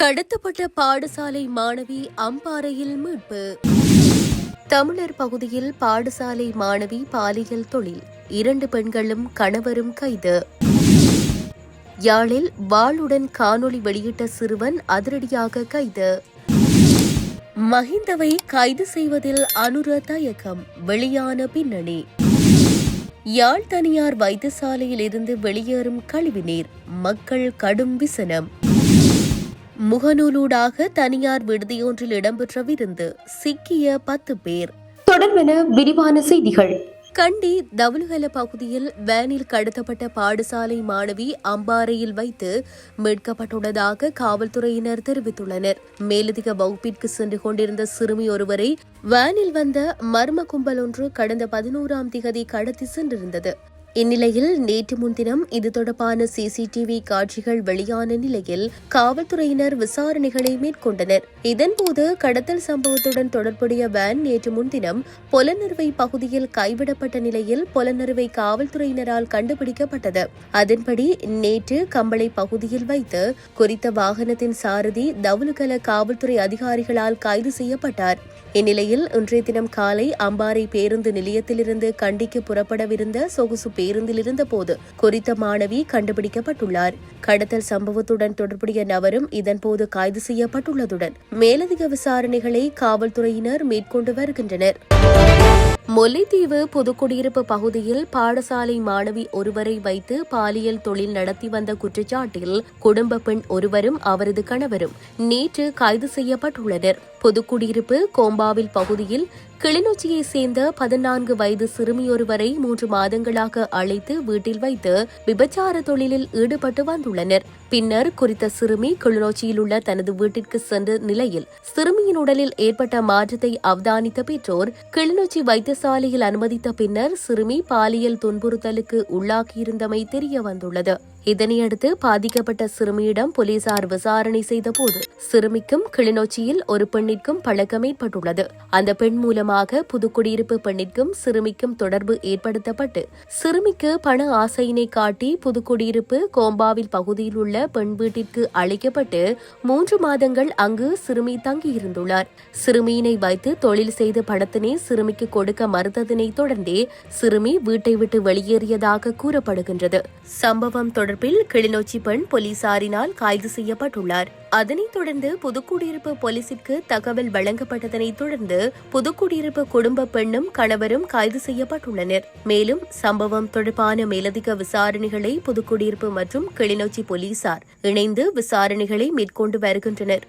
கடத்தப்பட்ட பாடசாலை மாணவி அம்பாறையில் மீட்பு. தமிழர் பகுதியில் பாடசாலை மாணவி பாலியல் தொழில் இரண்டு பெண்களும் கணவரும் கைது. யாழில் வாளுடன் காணொளி வெளியிட்ட சிறுவன் அதிரடியாக கைது. மஹிந்தவை கைது செய்வதில் அனுர தயக்கம் வெளியான பின்னணி. யாழ் தனியார் வைத்தியசாலையில் இருந்து வெளியேறும் கழிவுநீர் மக்கள் கடும் விசனம். முகநூலூடாக தனியார் விடுதியொன்றில் இடம்பெற்ற விருந்து சிக்கிய பத்து பேர். தொடர்பென விரிவான செய்திகள். கண்டி தவுலுகல பகுதியில் வேனில் கடத்தப்பட்ட பாடசாலை மாணவி அம்பாறையில் வைத்து மீட்கப்பட்டுள்ளதாக காவல்துறையினர் தெரிவித்துள்ளனர். மேலதிக வகுப்பிற்கு சென்று கொண்டிருந்த சிறுமி ஒருவரை வேனில் வந்த மர்ம கும்பல் ஒன்று கடந்த பதினோராம் திகதி கடத்தி சென்றிருந்தது. இந்நிலையில் நேற்று முன்தினம் இது தொடர்பான சிசிடிவி காட்சிகள் வெளியான நிலையில் காவல்துறையினர் விசாரணைகளை மேற்கொண்டனர். இதன்போது கடத்தல் சம்பவத்துடன் தொடர்புடைய வேன் நேற்று முன்தினம் பொலனறுவை பகுதியில் கைவிடப்பட்ட நிலையில் பொலனறுவை காவல்துறையினரால் கண்டுபிடிக்கப்பட்டது. அதன்படி நேற்று கம்பளை பகுதியில் வைத்து குறித்த வாகனத்தின் சாரதி தவுலுகல காவல்துறை அதிகாரிகளால் கைது செய்யப்பட்டார். இந்நிலையில் இன்றைய தினம் காலை அம்பாறை பேருந்து நிலையத்திலிருந்து கண்டிக்கு புறப்படவிருந்த சொகுசு பேருந்தில் இருந்தபோது குறித்த மாணவி கண்டுபிடிக்கப்பட்டுள்ளார். கடத்தல் சம்பவத்துடன் தொடர்புடைய நபரும் இதன்போது கைது செய்யப்பட்டுள்ளதுடன் மேலதிக விசாரணைகளை காவல்துறையினர் மேற்கொண்டு வருகின்றனர். முல்லைத்தீவு புதுக்குடியிருப்பு பகுதியில் பாடசாலை மாணவி ஒருவரை வைத்து பாலியல் தொழில் நடத்தி வந்த குற்றச்சாட்டில் குடும்ப பெண் ஒருவரும் அவரது கணவரும் நேற்று கைது செய்யப்பட்டுள்ளனர். புதுக்குடியிருப்பு கோம்பாவில் பகுதியில் கிளிநொச்சியை சேர்ந்த பதினான்கு வயது சிறுமியொருவரை மூன்று மாதங்களாக அழைத்து வீட்டில் வைத்து விபச்சார தொழிலில் ஈடுபட்டு வந்துள்ளனர். பின்னர் குறித்த சிறுமி கிளிநொச்சியில் உள்ள தனது வீட்டிற்கு சென்ற நிலையில் சிறுமியின் உடலில் ஏற்பட்ட மாற்றத்தை அவதானித்த பெற்றோர் கிளிநொச்சி வைத்தியசாலையில் அனுமதித்த பின்னர் சிறுமி பாலியல் துன்புறுத்தலுக்கு உள்ளாகியிருந்தமை தெரிய வந்துள்ளது இதனையடுத்து பாதிக்கப்பட்ட சிறுமியிடம் போலீசார் விசாரணை செய்தபோது சிறுமிக்கும் கிளிநொச்சியில் ஒரு பெண்ணிற்கும் பழக்கம் ஏற்பட்டுள்ளது. அந்த பெண் மூலமாக புதுக்குடியிருப்பு பெண்ணிற்கும் சிறுமிக்கும் தொடர்பு ஏற்படுத்தப்பட்டு சிறுமிக்கு பண ஆசையினை காட்டி புதுக்குடியிருப்பு கோம்பாவில் பகுதியில் உள்ள பெண் வீட்டிற்கு அழைக்கப்பட்டு மூன்று மாதங்கள் அங்கு சிறுமி தங்கியிருந்துள்ளார். சிறுமியினை வைத்து தொழில் செய்த பணத்தினை சிறுமிக்கு கொடுக்க மறுத்ததனை தொடர்ந்தே சிறுமி வீட்டை விட்டு வெளியேறியதாக கூறப்படுகின்றது. சம்பவம் தொடர்பில் கிளிநொச்சி பெண் போலீசாரினால் கைது செய்யப்பட்டுள்ளார். அதனைத் தொடர்ந்து புதுக்குடியிருப்பு போலீசிற்கு தகவல் வழங்கப்பட்டதனைத் தொடர்ந்து புதுக்குடியிருப்பு குடும்ப பெண்ணும் கணவரும் கைது செய்யப்பட்டுள்ளனர். மேலும் சம்பவம் தொடர்பான மேலதிக விசாரணைகளை புதுக்குடியிருப்பு மற்றும் கிளிநொச்சி போலீசார் இணைந்து விசாரணைகளை மேற்கொண்டு வருகின்றனர்.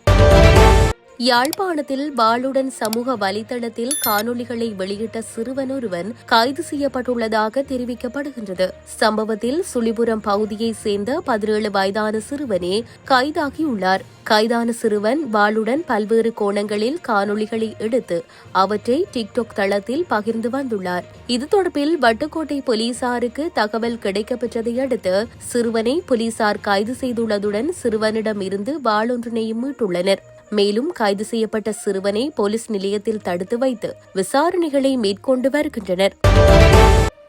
யாழ்ப்பாணத்தில் வாளுடன் சமூக வலைதளத்தில் காணொளிகளை வெளியிட்ட சிறுவன் ஒருவன் கைது செய்யப்பட்டுள்ளதாக தெரிவிக்கப்படுகின்றது. சம்பவத்தில் சுழிபுரம் பகுதியைச் சேர்ந்த பதினேழு வயதான சிறுவனே கைதாகியுள்ளார். கைதான சிறுவன் வாளுடன் பல்வேறு கோணங்களில் காணொளிகளை எடுத்து அவற்றை டிக்டாக் தளத்தில் பகிர்ந்து வந்துள்ளார். இது தொடர்பில் வட்டுக்கோட்டை போலீசாருக்கு தகவல் கிடைக்கப்பெற்றதை அடுத்து சிறுவனை போலீசார் கைது செய்துள்ளதுடன் சிறுவனிடம் இருந்து வாளொன்றினையும் மீட்டுள்ளனர். மேலும் கைது செய்யப்பட்ட சிறுவனை போலீஸ் நிலையத்தில் தடுத்து வைத்து விசாரணைகளை மேற்கொண்டு வருகின்றனர்.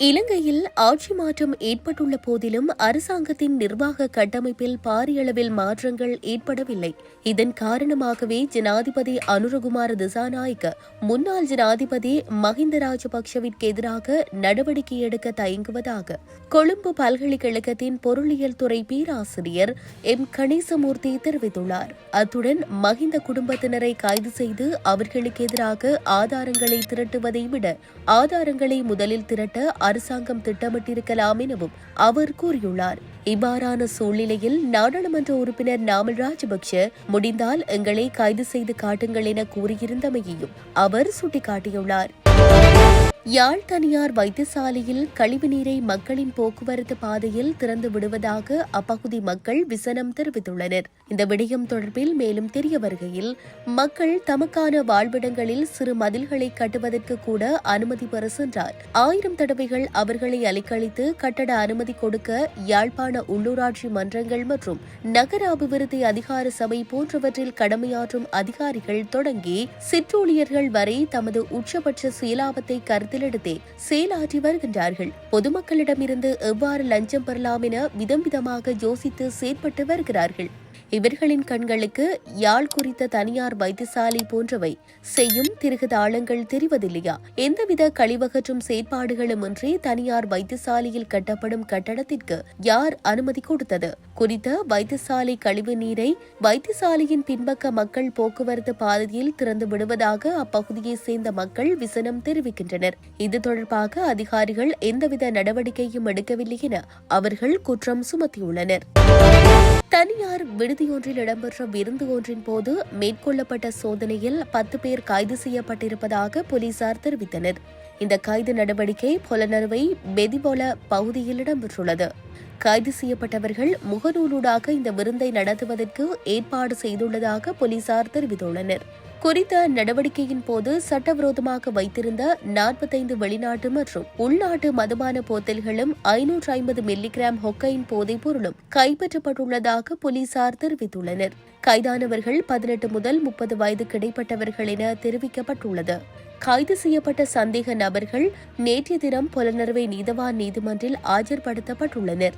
இலங்கையில் ஆட்சி மாற்றம் ஏற்பட்டுள்ள போதிலும் அரசாங்கத்தின் நிர்வாக கட்டமைப்பில் பாரியளவில் மாற்றங்கள் ஏற்படவில்லை. இதன் காரணமாகவே ஜனாதிபதி அனுரகுமார் திசாநாயக்க முன்னாள் ஜனாதிபதி மஹிந்த ராஜபக்சவிற்கு எதிராக நடவடிக்கை எடுக்க தயங்குவதாக கொழும்பு பல்கலைக்கழகத்தின் பொருளியல் துறை பேராசிரியர் எம். கணேசமூர்த்தி தெரிவித்துள்ளார். அத்துடன் மஹிந்த குடும்பத்தினரை கைது செய்து அவர்களுக்கு எதிராக ஆதாரங்களை திரட்டுவதை விட ஆதாரங்களை முதலில் திரட்ட அரசாங்கம் திட்டமிட்டிருக்கலாம் எனவும் அவர் கூறியுள்ளார். இவ்வாறான சூழ்நிலையில் நாடாளுமன்ற உறுப்பினர் நாமல் ராஜபக்ஷ முடிந்தால் எங்களை கைது செய்து காட்டுங்கள் என கூறியிருந்தமையையும் அவர் சுட்டிக்காட்டியுள்ளார். யாழ் தனியார் வைத்தியசாலையில் கழிவுநீரை மக்களின் போக்குவரத்து பாதையில் திறந்து விடுவதாக அப்பகுதி மக்கள் விசனம் தெரிவித்துள்ளனர். இந்த விடயம் தொடர்பில் மேலும் தெரிய வருகையில் மக்கள் தமக்கான வாழ்விடங்களில் சிறு மதில்களை கட்டுவதற்கு கூட அனுமதி பெற சென்றார். ஆயிரம் தடவைகள் அவர்களை அலைக்கழித்து கட்டட அனுமதி கொடுக்க யாழ்ப்பாண உள்ளூராட்சி மன்றங்கள் மற்றும் நகர அபிவிருத்தி அதிகார சபை போன்றவற்றில் கடமையாற்றும் அதிகாரிகள் தொடங்கி சிற்றூழியர்கள் வரை தமது உச்சபட்ச செயலாபத்தை கருத்திலெடுத்தே செயலாற்றி வருகின்றார்கள். பொதுமக்களிடமிருந்து எவ்வாறு லஞ்சம் பெறலாம் என விதம் விதமாக யோசித்து செயற்பட்டு வருகிறார்கள். இவர்களின் கண்களுக்கு யாழ் குறித்த தனியார் வைத்தியசாலை போன்றவை செய்யும் திருகுதாளங்கள் தெரிவதில்லையா? எந்தவித கழிவகற்றும் செயற்பாடுகளும் இன்றி தனியார் வைத்தியசாலையில் கட்டப்படும் கட்டடத்திற்கு யார் அனுமதி கொடுத்தது? குறித்த வைத்தியசாலை கழிவு நீரை வைத்தியசாலையின் பின்பக்க மக்கள் போக்குவரத்து பாதையில் திறந்து விடுவதாக அப்பகுதியை சேர்ந்த மக்கள் விசனம் தெரிவிக்கின்றனர். இது தொடர்பாக அதிகாரிகள் எந்தவித நடவடிக்கையும் எடுக்கவில்லை என அவர்கள் குற்றம் சுமத்தியுள்ளனர். தனியார் விடுதியொன்றில் இடம்பெற்ற விருந்து ஒன்றின் போது மேற்கொள்ளப்பட்ட சோதனையில் பத்து பேர் கைது செய்யப்பட்டிருப்பதாக போலீசார் தெரிவித்தனர். இந்த கைது நடவடிக்கை புலனறுவை பெதிபொல பகுதியில் இடம்பெற்றுள்ளது. கைது செய்யப்பட்டவர்கள் முகநூலூடாக இந்த விருந்தை நடத்துவதற்கு ஏற்பாடு செய்துள்ளதாக போலீசார் தெரிவித்துள்ளனர். குறித்த நடவடிக்கையின் போது சட்டவிரோதமாக வைத்திருந்த நாற்பத்தைந்து வெளிநாட்டு மற்றும் உள்நாட்டு மதுபான போத்தல்களும் ஐநூற்று ஐம்பது மில்லிகிராம் ஹொக்கைன் போதைப் பொருளும் கைப்பற்றப்பட்டுள்ளதாக போலீசார் தெரிவித்துள்ளனர். கைதானவர்கள் பதினெட்டு முதல் முப்பது வயதுக்கு இடைப்பட்டவர்கள் என தெரிவிக்கப்பட்டுள்ளது. கைது செய்யப்பட்ட சந்தேக நபர்கள் நேற்றைய தினம் புலனறுவை நீதவான் நீதிமன்றில் ஆஜர்படுத்தப்பட்டுள்ளனர்.